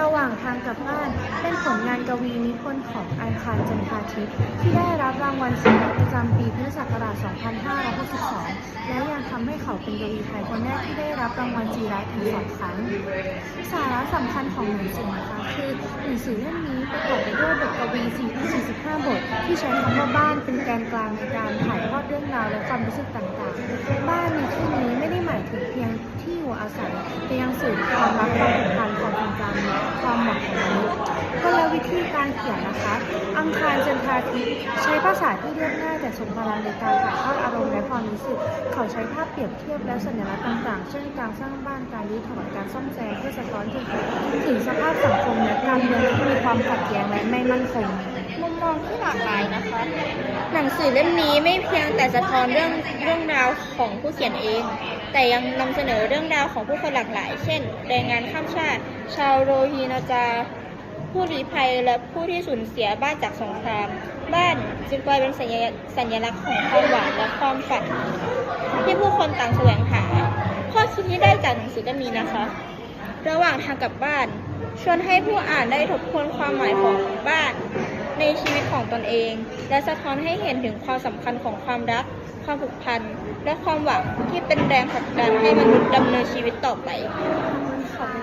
ระหว่างทางกลับบ้าน เป็นผลงานกวีนิพนธ์ของอังคารจันทาทิตย์ที่ได้รับรางวัลศิลป์ประจำปีพุทธศักราช 2562 และยังทำให้เขาเป็นกวีไทยคนแรกที่ได้รับรางวัลจีรัตถึงสองครั้ง สาระสำคัญของหนังสือนะคะคือหนังสือเล่มนี้ประกอบไปด้วยบทกวี445บท ที่ใช้คำว่าบ้านเป็นแกนกลางในการถ่ายทอดเรื่องราวและความรู้สึกต่างๆ บ้านในที่นี้ไม่ได้หมายถึงเพียงที่อยู่อาศัยแต่ยังสื่อความรักความผูกพัน ความเป็นกลางและคววังของมนุษย์กลวิธีการเขียนนะคะ อังคารจันทราทิตย์ใช้ภาษาที่เรียบง่ายแต่ทรงพลังในการถ่ายทอดอารมณ์และความรู้สึก เขาใช้ภาพเปรียบเทียบและสัญลักษณ์ต่างๆ เช่นการสร้างบ้านการรื้อถอนการซ่อมแซมเพื่อสะท้อนถึงถึงสภาพสังคมและการเมืองที่มีความขัดแย้งและไม่มั่นคงมุมมองที่หลากหลายนะคะ หนังสือเล่มนี้ไม่เพียงแต่สะท้อนเรื่องเรื่องราวของผู้เขียนเอง แต่ยังนำเสนอเรื่องราวของผู้คนหลากหลาย เช่น แรงงานข้ามชาติ ชาวโรฮิงญาผู้ลี้ภัยและผู้ที่สูญเสียบ้านจากสงคราม บ้านจึงกลายเป็นสัญสญลักษณ์ของความหวังและความฝันที่ผู้คนต่างแสวงหา ข้อคิดที่ได้จากหนังสือเล่มนี้นะคะ ระหว่างทางกลับบ้าน ชวนให้ผู้อ่านได้ทบทวนความหมายของบ้าน ในชีวิตของตนเอง และสะท้อนให้เห็นถึงความสำคัญของความรัก ความผูกพัน และความหวังที่เป็นแรงผลักดันให้มนุษย์ดำเนินชีวิตต่อไปขอบคุณค่ะ